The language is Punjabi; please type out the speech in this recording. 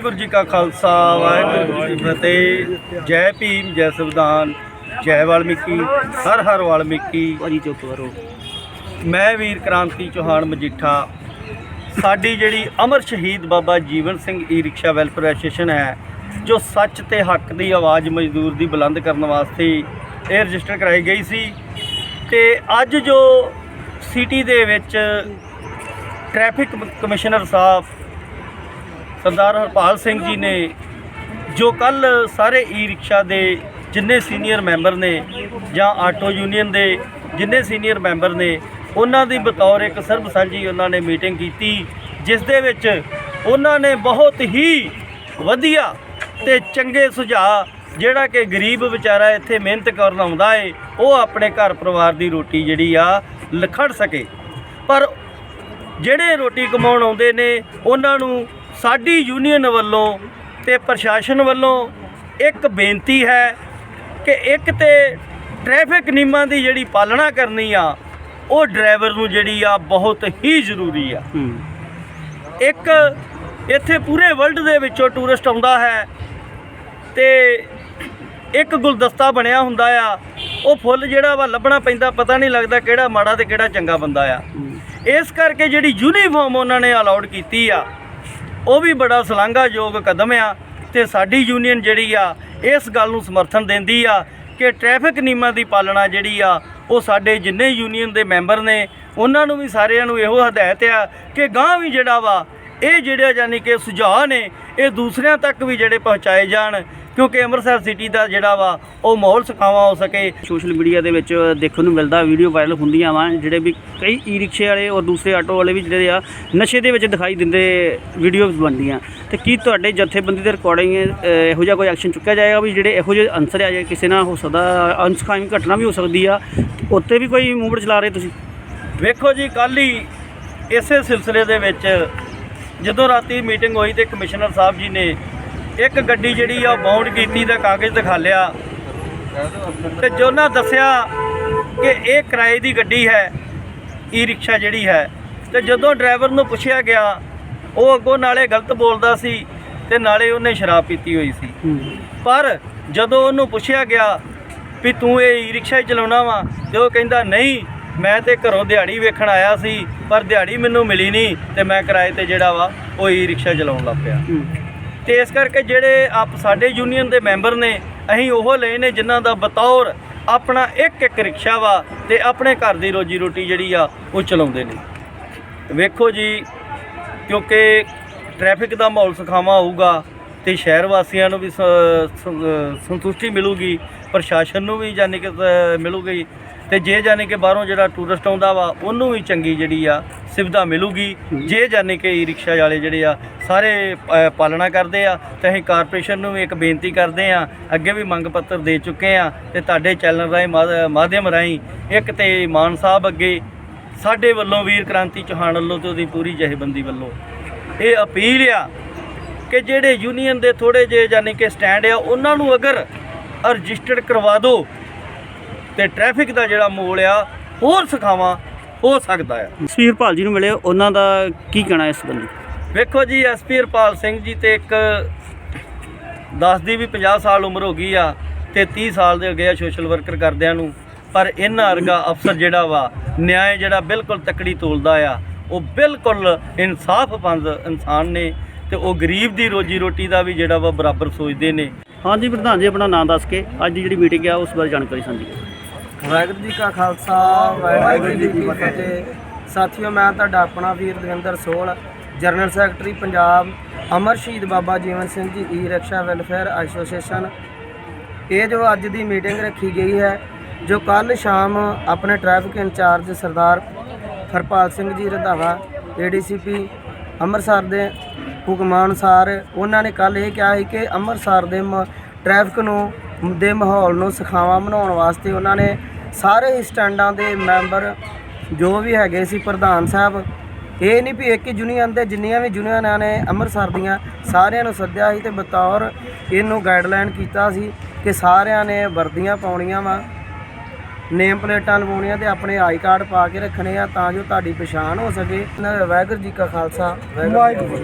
ਕਾ ਖਾਲਸਾ ਵਾਹਿਗੁਰੂ ਜੀ ਕੀ ਫਤਿਹ। ਜੈ ਭੀਮ ਜੈ ਸੰਵਿਧਾਨ ਜੈ ਵਾਲਮੀਕੀ ਹਰ ਹਰ ਵਾਲਮੀਕੀ। ਭਾਜੀ ਚੁੱਪ ਕਰੋ ਮੈਂ ਵੀਰ ਕ੍ਰਾਂਤੀ ਚੌਹਾਨ ਮਜੀਠਾ। ਸਾਡੀ ਜਿਹੜੀ Amar Shaheed Baba Jeevan Singh e rickshaw welfare association ਹੈ ਜੋ ਸੱਚ ਤੇ ਹੱਕ ਦੀ ਆਵਾਜ਼ ਮਜ਼ਦੂਰ ਦੀ ਬੁਲੰਦ ਕਰਨ ਵਾਸਤੇ ਇਹ ਰਜਿਸਟਰ ਕਰਾਈ ਗਈ ਸੀ ਤੇ ਅੱਜ ਜੋ ਸਿਟੀ ਦੇ ਵਿੱਚ ਟ੍ਰੈਫਿਕ ਕਮਿਸ਼ਨਰ ਸਾਹਿਬ ਸਰਦਾਰ ਹਰਪਾਲ ਸਿੰਘ ਜੀ ਨੇ, ਜੋ ਕੱਲ ਸਾਰੇ ਈ ਰਿਕਸ਼ਾ ਦੇ ਜਿੰਨੇ ਸੀਨੀਅਰ ਮੈਂਬਰ ਨੇ ਜਾਂ ਆਟੋ ਯੂਨੀਅਨ ਦੇ ਜਿੰਨੇ ਸੀਨੀਅਰ ਮੈਂਬਰ ਨੇ, ਉਹਨਾਂ ਦੀ ਬਤੌਰ ਇੱਕ ਸਰਬ ਸਾਂਝੀ ਉਹਨਾਂ ਨੇ ਮੀਟਿੰਗ ਕੀਤੀ, ਜਿਸ ਦੇ ਵਿੱਚ ਉਹਨਾਂ ਨੇ ਬਹੁਤ ਹੀ ਵਧੀਆ ਤੇ ਚੰਗੇ ਸੁਝਾਅ ਜਿਹੜਾ ਕਿ ਗਰੀਬ ਵਿਚਾਰਾ ਇੱਥੇ ਮਿਹਨਤ ਕਰਨ ਆਉਂਦਾ ਏ, ਉਹ ਆਪਣੇ ਘਰ ਪਰਿਵਾਰ ਦੀ ਰੋਟੀ ਜਿਹੜੀ ਆ ਲਖੜ ਸਕੇ। ਪਰ ਜਿਹੜੇ ਰੋਟੀ ਕਮਾਉਣ ਆਉਂਦੇ ਨੇ, ਉਹਨਾਂ ਨੂੰ ਸਾਡੀ ਯੂਨੀਅਨ ਵੱਲੋਂ ਤੇ ਪ੍ਰਸ਼ਾਸਨ ਵੱਲੋਂ ਇੱਕ ਬੇਨਤੀ ਹੈ ਕਿ ਇੱਕ ਤੇ ਟ੍ਰੈਫਿਕ ਨਿਯਮਾਂ ਦੀ ਜਿਹੜੀ ਪਾਲਣਾ ਕਰਨੀ ਆ ਉਹ ਡਰਾਈਵਰ ਨੂੰ ਜਿਹੜੀ ਆ ਬਹੁਤ ਹੀ ਜ਼ਰੂਰੀ ਆ। ਇੱਕ ਇੱਥੇ ਪੂਰੇ ਵਰਲਡ ਦੇ ਵਿੱਚੋਂ ਟੂਰਿਸਟ ਆਉਂਦਾ ਹੈ ਤੇ ਇੱਕ ਗੁਲਦਸਤਾ ਬਣਿਆ ਹੁੰਦਾ ਆ ਉਹ ਫੁੱਲ ਜਿਹੜਾ ਵਾ ਲੱਭਣਾ ਪੈਂਦਾ ਪਤਾ ਨਹੀਂ ਲੱਗਦਾ ਕਿਹੜਾ ਮਾੜਾ ਤੇ ਕਿਹੜਾ ਚੰਗਾ ਬੰਦਾ ਆ। ਇਸ ਕਰਕੇ ਜਿਹੜੀ ਯੂਨੀਫਾਰਮ ਉਹਨਾਂ ਨੇ ਅਲਾਉਡ ਕੀਤੀ ਆ ਉਹ ਵੀ ਬੜਾ ਸ਼ਲਾਘਾਯੋਗ ਕਦਮ ਆ ਤੇ ਸਾਡੀ ਯੂਨੀਅਨ ਜਿਹੜੀ ਆ, ਇਸ ਗੱਲ ਨੂੰ ਸਮਰਥਨ ਦਿੰਦੀ ਆ ਕਿ ਟ੍ਰੈਫਿਕ ਨਿਯਮਾਂ ਦੀ ਪਾਲਣਾ ਜਿਹੜੀ ਆ, ਉਹ ਸਾਡੇ ਜਿੰਨੇ ਯੂਨੀਅਨ ਦੇ ਮੈਂਬਰ ਨੇ, ਉਹਨਾਂ ਨੂੰ ਵੀ ਸਾਰਿਆਂ ਨੂੰ ਇਹੋ ਹਦਾਇਤ ਆ ਕਿ ਗਾਂ ਵੀ ਜਿਹੜਾ ਵਾ, ਇਹ ਜਿਹੜੇ ਯਾਨੀ ਕਿ ਸੁਝਾਅ ਨੇ, ਇਹ ਦੂਸਰਿਆਂ ਤੱਕ ਵੀ ਜਿਹੜੇ ਪਹੁੰਚਾਏ ਜਾਣ ਕਿਉਂਕਿ ਅੰਮ੍ਰਿਤਸਰ ਸਿਟੀ ਦਾ ਜਿਹੜਾ ਵਾ ਉਹ ਮਾਹੌਲ ਸੁਖਾਵਾਂ ਹੋ ਸਕੇ। ਸੋਸ਼ਲ ਮੀਡੀਆ ਦੇ ਵਿੱਚ ਦੇਖਣ ਨੂੰ ਮਿਲਦਾ ਵੀਡੀਓ ਵਾਇਰਲ ਹੁੰਦੀਆਂ ਵਾ ਜਿਹੜੇ ਵੀ ਕਈ ਈ ਰਿਕਸ਼ੇ ਵਾਲੇ ਔਰ ਦੂਸਰੇ ਆਟੋ ਵਾਲੇ ਵੀ ਜਿਹੜੇ ਆ ਨਸ਼ੇ ਦੇ ਵਿੱਚ ਦਿਖਾਈ ਦਿੰਦੇ ਵੀਡੀਓਜ਼ ਬਣਦੀਆਂ। ਤੇ ਕੀ ਤੁਹਾਡੇ ਜਥੇਬੰਦੀ ਦੇ ਰਿਕਾਰਡਿੰਗ ਇਹੋ ਜਿਹਾ ਕੋਈ ਐਕਸ਼ਨ ਚੁੱਕਿਆ ਜਾਏਗਾ ਵੀ ਜਿਹੜੇ ਇਹੋ ਜਿਹੇ ਅਨਸਰ ਆ ਜੇ ਕਿਸੇ ਨਾਲ ਹੋ ਸਕਦਾ ਅਨਸਖਾਮੀ ਘਟਨਾ ਵੀ ਹੋ ਸਕਦੀ ਆ ਉੱਤੇ ਵੀ ਕੋਈ ਮੂਵਮੈਂਟ ਚਲਾ ਰਹੇ ਤੁਸੀਂ? ਵੇਖੋ ਜੀ ਕੱਲ ਹੀ ਇਸੇ ਸਿਲਸਿਲੇ ਦੇ ਵਿੱਚ ਜਦੋਂ ਰਾਤੀ ਮੀਟਿੰਗ ਹੋਈ ਤੇ ਕਮਿਸ਼ਨਰ ਸਾਹਿਬ ਜੀ ਨੇ ਇੱਕ ਗੱਡੀ ਜਿਹੜੀ ਆ ਬਾਉਂਡ ਕੀਤੀ ਦਾ ਕਾਗਜ਼ ਦਿਖਾ ਲਿਆ। ਤੇ ਜੋ ਉਹਨਾਂ ਦੱਸਿਆ ਕਿ ਇਹ ਕਿਰਾਏ ਦੀ ਗੱਡੀ ਹੈ ਈ ਰਿਕਸ਼ਾ ਜਿਹੜੀ ਹੈ। ਤੇ ਜਦੋਂ ਡਰਾਈਵਰ ਨੂੰ ਪੁੱਛਿਆ ਗਿਆ ਉਹ ਅੱਗੋਂ ਨਾਲੇ ਗਲਤ ਬੋਲਦਾ ਸੀ ਤੇ ਨਾਲੇ ਉਹਨੇ ਸ਼ਰਾਬ ਪੀਤੀ ਹੋਈ ਸੀ। ਪਰ ਜਦੋਂ ਉਹਨੂੰ ਪੁੱਛਿਆ ਗਿਆ ਵੀ ਤੂੰ ਇਹ ਈ ਰਿਕਸ਼ਾ ਹੀ ਚਲਾਉਣਾ ਵਾ ਤੇ ਉਹ ਕਹਿੰਦਾ ਨਹੀਂ ਮੈਂ ਤੇ ਘਰੋਂ ਦਿਹਾੜੀ ਵੇਖਣ ਆਇਆ ਸੀ ਪਰ ਦਿਹਾੜੀ ਮੈਨੂੰ ਮਿਲੀ ਨਹੀਂ ਤੇ ਮੈਂ ਕਿਰਾਏ ਤੇ ਜਿਹੜਾ ਵਾ ਉਹ ਈ ਰਿਕਸ਼ਾ ਚਲਾਉਣ ਲੱਗ ਪਿਆ। ਤੇ ਇਸ ਕਰਕੇ ਜਿਹੜੇ ਆਪ ਸਾਡੇ ਯੂਨੀਅਨ ਦੇ ਮੈਂਬਰ ਨੇ, ਅਸੀਂ ਉਹ ਲਏ ਨੇ ਜਿਨ੍ਹਾਂ ਦਾ ਬਤੌਰ ਆਪਣਾ ਇੱਕ ਇੱਕ ਰਿਕਸ਼ਾ ਵਾ ਤੇ ਆਪਣੇ ਘਰ ਦੀ ਰੋਜੀ ਰੋਟੀ ਜਿਹੜੀ ਆ ਉਹ ਚਲਾਉਂਦੇ ਨੇ। ਵੇਖੋ ਜੀ, ਕਿਉਂਕਿ ਟ੍ਰੈਫਿਕ ਦਾ ਮਾਹੌਲ ਸੁਖਾਵਾਂ ਹੋਊਗਾ ਤੇ ਸ਼ਹਿਰ ਵਾਸੀਆਂ ਨੂੰ ਵੀ ਸੰਤੁਸ਼ਟੀ ਮਿਲੂਗੀ ਪ੍ਰਸ਼ਾਸਨ ਨੂੰ ਵੀ ਜਾਨੀ ਕਿ ਮਿਲੂਗੀ ਤੇ ਜੇ ਜਾਨੀ ਕਿ ਬਾਹਰੋਂ ਜਿਹੜਾ ਟੂਰਿਸਟ ਆਉਂਦਾ ਵਾ ਉਹਨੂੰ ਵੀ ਚੰਗੀ ਜਿਹੜੀ ਆ ਸੁਵਿਧਾ ਮਿਲੂਗੀ। ਜੇ ਜਾਨੀ ਕਿ ਈ ਰਿਕਸ਼ਾ ਵਾਲੇ ਜਿਹੜੇ ਆ ਸਾਰੇ ਪਾਲਣਾ ਕਰਦੇ ਆ ਤੇ ਅਸੀਂ ਕਾਰਪੋਰੇਸ਼ਨ ਨੂੰ ਵੀ ਇੱਕ ਬੇਨਤੀ ਕਰਦੇ ਆ ਅੱਗੇ ਵੀ ਮੰਗ ਪੱਤਰ ਦੇ ਚੁੱਕੇ ਆ ਤੇ ਤੁਹਾਡੇ ਚੈਨਲ ਰਾਹੀਂ ਮਾਧ- ਮਾਧਿਅਮ ਰਾਹੀਂ ਇੱਕ ਤੇ ਮਾਨ ਸਾਹਿਬ ਅੱਗੇ ਸਾਡੇ ਵੱਲੋਂ ਵੀਰ ਕ੍ਰਾਂਤੀ ਚੌਹਾਨ ਵੱਲੋਂ ਤੇ ਉਹਦੀ ਪੂਰੀ ਜਥੇਬੰਦੀ ਵੱਲੋਂ। ਇਹ ਅਪੀਲ ਆ ਕਿ ਜਿਹੜੇ ਯੂਨੀਅਨ ਦੇ ਥੋੜੇ ਜਿਹੇ ਯਾਨੀ ਕਿ ਸਟੈਂਡ ਆ ਉਹਨਾਂ ਨੂੰ ਅਗਰ ਰਜਿਸਟਰਡ ਕਰਵਾ ਦਿਓ ਤੇ ਟ੍ਰੈਫਿਕ ਦਾ ਜਿਹੜਾ ਮੋਲ ਆ ਹੋਰ ਸਖਾਵਾਂ ਹੋ ਸਕਦਾ ਆ। ਸਵੀਰ ਭਾਲ ਜੀ ਨੂੰ ਮਿਲੇ ਉਹਨਾਂ ਦਾ ਕੀ ਕਹਿਣਾ ਇਸ ਸੰਬੰਧੀ? ਵੇਖੋ ਜੀ ਐਸਪੀ ਹਰਪਾਲ ਸਿੰਘ ਜੀ ਤੇ ਇੱਕ ਦੱਸਦੀ ਵੀ 50 ਸਾਲ ਉਮਰ ਹੋ ਗਈ ਆ ਤੇ 30 ਸਾਲ ਦੇ ਹੋ ਗਏ ਆ ਸੋਸ਼ਲ ਵਰਕਰ ਕਰਦਿਆਂ ਨੂੰ। ਪਰ ਇਹਨਾਂ ਵਰਗਾ ਅਫਸਰ ਜਿਹੜਾ ਵਾ ਨਿਆਂ ਜਿਹੜਾ ਬਿਲਕੁਲ ਤਕੜੀ ਤੋਲਦਾ ਆ ਉਹ ਬਿਲਕੁਲ ਇਨਸਾਫ ਪੰਦ ਇਨਸਾਨ ਨੇ। ਤੇ ਉਹ ਗਰੀਬ ਦੀ ਰੋਜੀ ਰੋਟੀ ਦਾ ਵੀ ਜਿਹੜਾ ਵਾ ਬਰਾਬਰ ਸੋਚਦੇ ਨੇ। ਹਾਂਜੀ ਪ੍ਰਧਾਨ ਜੀ ਆਪਣਾ ਨਾਮ ਦੱਸ ਕੇ ਅੱਜ ਦੀ ਜਿਹੜੀ ਮੀਟਿੰਗ ਆ ਉਸ ਬਾਰੇ ਜਾਣਕਾਰੀ ਸਾਂਝੀ ਕਰੋ। ਵਾਹਿਗੁਰੂ ਜੀ ਕਾ ਖਾਲਸਾ ਵਾਹਿਗੁਰੂ ਜੀ ਕੀ ਫਤਿਹ ਸਾਥੀਓ ਮੈਂ ਤੁਹਾਡਾ ਆਪਣਾ ਵੀਰ ਦਵਿੰਦਰ ਸੋਲ ਜਨਰਲ ਸੈਕਟਰੀ ਪੰਜਾਬ ਅਮਰ ਸ਼ਹੀਦ ਬਾਬਾ ਜੀਵਨ ਸਿੰਘ ਜੀ ਈ ਰਿਕਸ਼ਾ ਵੈਲਫੇਅਰ ਐਸੋਸੀਏਸ਼ਨ। ਇਹ ਜੋ ਅੱਜ ਦੀ ਮੀਟਿੰਗ ਰੱਖੀ ਗਈ ਹੈ ਜੋ ਕੱਲ ਸ਼ਾਮ ਆਪਣੇ traffic incharge Sardar Harpal Singh ji Randhawa ADCP Amritsar ਦੇ ਹੁਕਮਾਂ ਅਨੁਸਾਰ ਉਹਨਾਂ ਨੇ ਕੱਲ ਇਹ ਕਿਹਾ ਸੀ ਕਿ ਅੰਮ੍ਰਿਤਸਰ ਦੇ ਮ- ਟ੍ਰੈਫਿਕ ਨੂੰ, ਦੇ ਮਾਹੌਲ ਨੂੰ ਸਖਾਵਾਂ ਬਣਾਉਣ ਵਾਸਤੇ ਉਹਨਾਂ ਨੇ ਸਾਰੇ ਹੀ ਸਟੈਂਡਾਂ ਦੇ ਮੈਂਬਰ, ਜੋ ਵੀ ਹੈਗੇ ਸੀ ਪ੍ਰਧਾਨ ਸਾਹਿਬ, ਇਹ ਨਹੀਂ ਵੀ ਇੱਕ ਯੂਨੀਅਨ ਦੇ, ਜਿੰਨੀਆਂ ਵੀ ਯੂਨੀਅਨਾਂ ਨੇ ਅੰਮ੍ਰਿਤਸਰ ਦੀਆਂ, ਸਾਰਿਆਂ ਨੂੰ ਸੱਦਿਆ ਸੀ ਤੇ ਬਤੌਰ ਇਹਨੂੰ ਗਾਈਡਲਾਈਨ ਕੀਤਾ ਸੀ ਕਿ ਸਾਰਿਆਂ ਨੇ ਵਰਦੀਆਂ ਪਾਉਣੀਆਂ ਵਾ ਨੇਮ ਪਲੇਟਾਂ ਲਵਾਉਣੀਆਂ ਤੇ ਆਪਣੇ ਆਈ ਕਾਰਡ ਪਾ ਕੇ ਰੱਖਣੇ ਆ ਤਾਂ ਜੋ ਤੁਹਾਡੀ ਪਛਾਣ ਹੋ ਸਕੇ। ਵਾਹਿਗੁਰੂ ਜੀ ਕਾ ਖਾਲਸਾ, ਵਾਹਿਗੁਰੂ ਜੀ